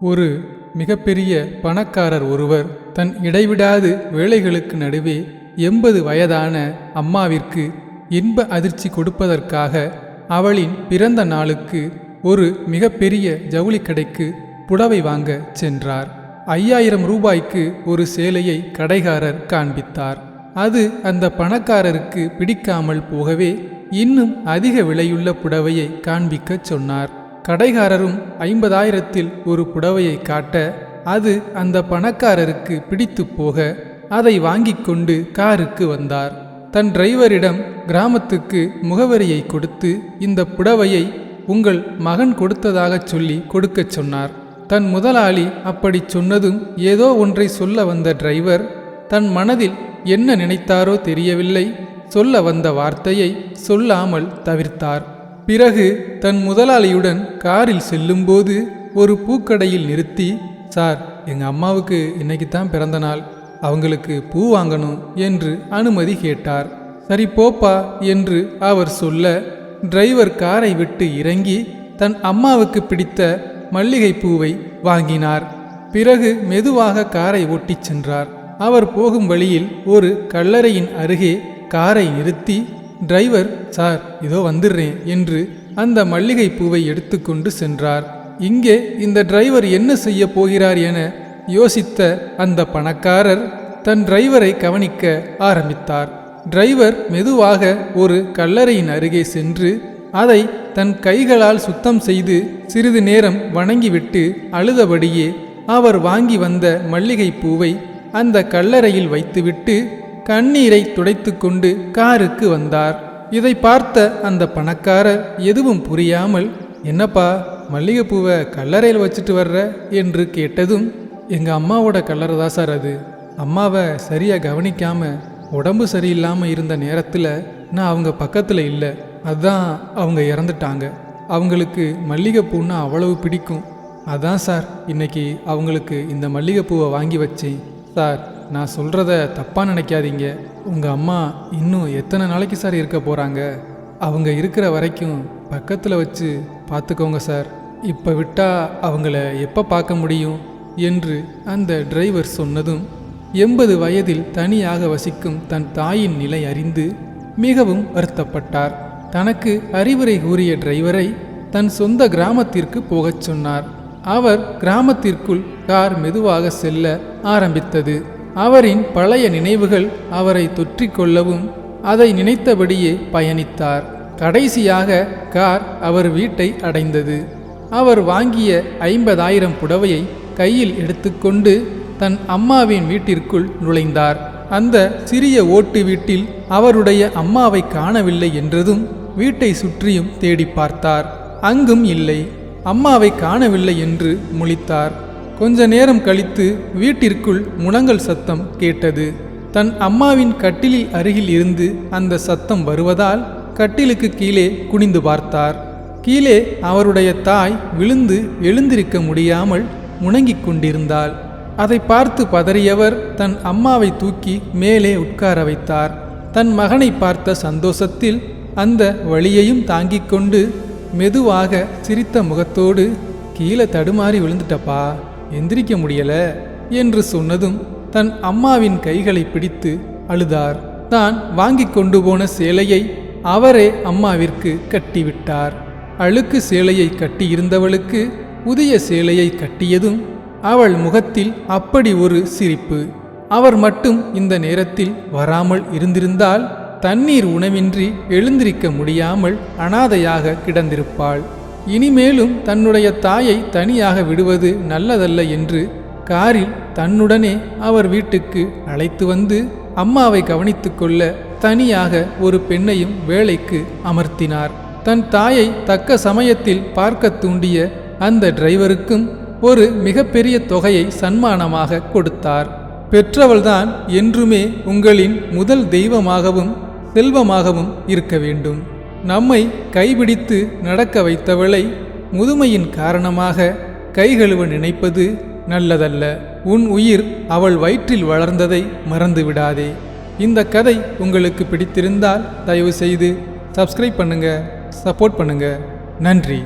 ஒரு மிகப்பெரிய பணக்காரர் ஒருவர் தன் இடைவிடாது வேலைகளுக்கு நடுவே எண்பது வயதான அம்மாவிற்கு இன்ப அதிர்ச்சி கொடுப்பதற்காக அவளின் பிறந்த நாளுக்கு ஒரு மிகப்பெரிய ஜவுளி கடைக்கு புடவை வாங்க சென்றார். ஐயாயிரம் ரூபாய்க்கு ஒரு சேலையை கடைகாரர் காண்பித்தார். அது அந்த பணக்காரருக்கு பிடிக்காமல் போகவே இன்னும் அதிக விலையுள்ள புடவையை காண்பிக்கச் சொன்னார். கடைகாரரும் ஐம்பதாயிரத்தில் ஒரு புடவையை காட்ட அது அந்த பணக்காரருக்கு பிடித்து போக அதை வாங்கிக் கொண்டு காருக்கு வந்தார். தன் டிரைவரிடம் கிராமத்துக்கு முகவரியை கொடுத்து இந்த புடவையை உங்கள் மகன் கொடுத்ததாகச் சொல்லி கொடுக்கச் சொன்னார். தன் முதலாளி அப்படி சொன்னதும் ஏதோ ஒன்றை சொல்ல வந்த டிரைவர் தன் மனதில் என்ன நினைத்தாரோ தெரியவில்லை. சொல்ல வந்த வார்த்தையை சொல்லாமல் தவிர்த்தார். பிறகு தன் முதலாளியுடன் காரில் செல்லும்போது ஒரு பூக்கடையில் நிறுத்தி சார் எங்கள் அம்மாவுக்கு இன்னைக்கு தான் பிறந்த நாள். அவங்களுக்கு பூ வாங்கணும் என்று அனுமதி கேட்டார். சரி போப்பா என்று அவர் சொல்ல டிரைவர் காரை விட்டு இறங்கி தன் அம்மாவுக்கு பிடித்த மல்லிகை பூவை வாங்கினார். பிறகு மெதுவாக காரை ஓட்டிச் சென்றார். அவர் போகும் வழியில் ஒரு கல்லறையின் அருகே காரை நிறுத்தி டிரைவர் சார் இதோ வந்துடுறேன் என்று அந்த மல்லிகை பூவை எடுத்துக்கொண்டு சென்றார். இங்கே இந்த டிரைவர் என்ன செய்ய போகிறார் என யோசித்த அந்த பணக்காரர் தன் டிரைவரை கவனிக்க ஆரம்பித்தார். டிரைவர் மெதுவாக ஒரு கல்லறையின் அருகே சென்று அதை தன் கைகளால் சுத்தம் செய்து சிறிது நேரம் வணங்கிவிட்டு அழுதபடியே அவர் வாங்கி வந்த மல்லிகை பூவை அந்த கல்லறையில் வைத்துவிட்டு கண்ணீரை துடைத்து கொண்டு காருக்கு வந்தார். இதை பார்த்த அந்த பணக்காரர் எதுவும் புரியாமல் என்னப்பா மல்லிகைப்பூவை கல்லறையில் வச்சுட்டு வர்ற? என்று கேட்டதும் எங்க அம்மாவோட கல்லறை தான் சார் அது. அம்மாவை சரியா கவனிக்காம உடம்பு சரியில்லாமல் இருந்த நேரத்தில் நான் அவங்க பக்கத்தில் இல்லை. அதுதான் அவங்க இறந்துட்டாங்க. அவங்களுக்கு மல்லிகைப்பூன்னா அவ்வளவு பிடிக்கும். அதான் சார் இன்னைக்கு அவங்களுக்கு இந்த மல்லிகைப்பூவை வாங்கி வச்சேன். சார் நான் சொல்கிறத தப்பாக நினைக்காதீங்க. உங்கள் அம்மா இன்னும் எத்தனை நாளைக்கு சார் இருக்க போகிறாங்க அவங்க இருக்கிற வரைக்கும் பக்கத்தில் வச்சு பார்த்துக்கோங்க சார். இப்போ விட்டால் அவங்கள எப்போ பார்க்க முடியும்? என்று அந்த டிரைவர் சொன்னதும் எண்பது வயதில் தனியாக வசிக்கும் தன் தாயின் நிலை அறிந்து மிகவும் வருத்தப்பட்டார். தனக்கு அறிவுரை கூறிய டிரைவரை தன் சொந்த கிராமத்திற்கு போகச் சொன்னார். அவர் கிராமத்திற்குள் கார் மெதுவாக செல்ல ஆரம்பித்தது. அவரின் பழைய நினைவுகள் அவரை தொற்றிக்கொள்ளவும் அதை நினைத்தபடியே பயணித்தார். கடைசியாக கார் அவர் வீட்டை அடைந்தது. அவர் வாங்கிய ஐம்பதாயிரம் புடவையை கையில் எடுத்துக்கொண்டு தன் அம்மாவின் வீட்டிற்குள் நுழைந்தார். அந்த சிறிய ஓட்டு வீட்டில் அவருடைய அம்மாவை காணவில்லை என்றதும் வீட்டை சுற்றியும் தேடி பார்த்தார். அங்கும் இல்லை. அம்மாவை காணவில்லை என்று முழித்தார். கொஞ்ச நேரம் கழித்து வீட்டிற்குள் முழங்கல் சத்தம் கேட்டது. தன் அம்மாவின் கட்டிலில் அருகில் இருந்து அந்த சத்தம் வருவதால் கட்டிலுக்கு கீழே குனிந்து பார்த்தார். கீழே அவருடைய தாய் விழுந்து எழுந்திருக்க முடியாமல் முணங்கிக் கொண்டிருந்தாள். அதை பார்த்து பதறியவர் தன் அம்மாவை தூக்கி மேலே உட்கார வைத்தார். தன் மகனை பார்த்த சந்தோஷத்தில் அந்த வழியையும் தாங்கிக் கொண்டு மெதுவாக சிரித்த முகத்தோடு கீழே தடுமாறி விழுந்துட்டப்பா. எந்திரிக்க முடியல என்று சொன்னதும் தன் அம்மாவின் கைகளை பிடித்து அழுதார். தான் வாங்கி கொண்டு போன சேலையை அவரே அம்மாவிற்கு கட்டிவிட்டார். அழுக்கு சேலையை கட்டியிருந்தவளுக்கு புதிய சேலையை கட்டியதும் அவள் முகத்தில் அப்படி ஒரு சிரிப்பு. அவர் மட்டும் இந்த நேரத்தில் வராமல் இருந்திருந்தால் தண்ணீர் உணவின்றி எழுந்திருக்க முடியாமல் அனாதையாக கிடந்திருப்பாள். இனிமேலும் தன்னுடைய தாயை தனியாக விடுவது நல்லதல்ல என்று காரில் தன்னுடனே அவர் வீட்டுக்கு அழைத்து வந்து அம்மாவை கவனித்து கொள்ள தனியாக ஒரு பெண்ணையும் வேலைக்கு அமர்த்தினார். தன் தாயை தக்க சமயத்தில் பார்க்க தூண்டிய அந்த டிரைவருக்கும் ஒரு மிகப்பெரிய தொகையை சன்மானமாக கொடுத்தார். பெற்றவள்தான் என்றுமே உங்களின் முதல் தெய்வமாகவும் செல்வமாகவும் இருக்க வேண்டும். நம்மை கைபிடித்து நடக்க வைத்தவளை முதுமையின் காரணமாக கைகழுவ நினைப்பது நல்லதல்ல. உன் உயிர் அவள் வயிற்றில் வளர்ந்ததை மறந்து விடாதே இந்த கதை உங்களுக்கு பிடித்திருந்தால் தயவு செய்து சப்ஸ்கிரைப் பண்ணுங்கள் சப்போர்ட் பண்ணுங்கள் நன்றி.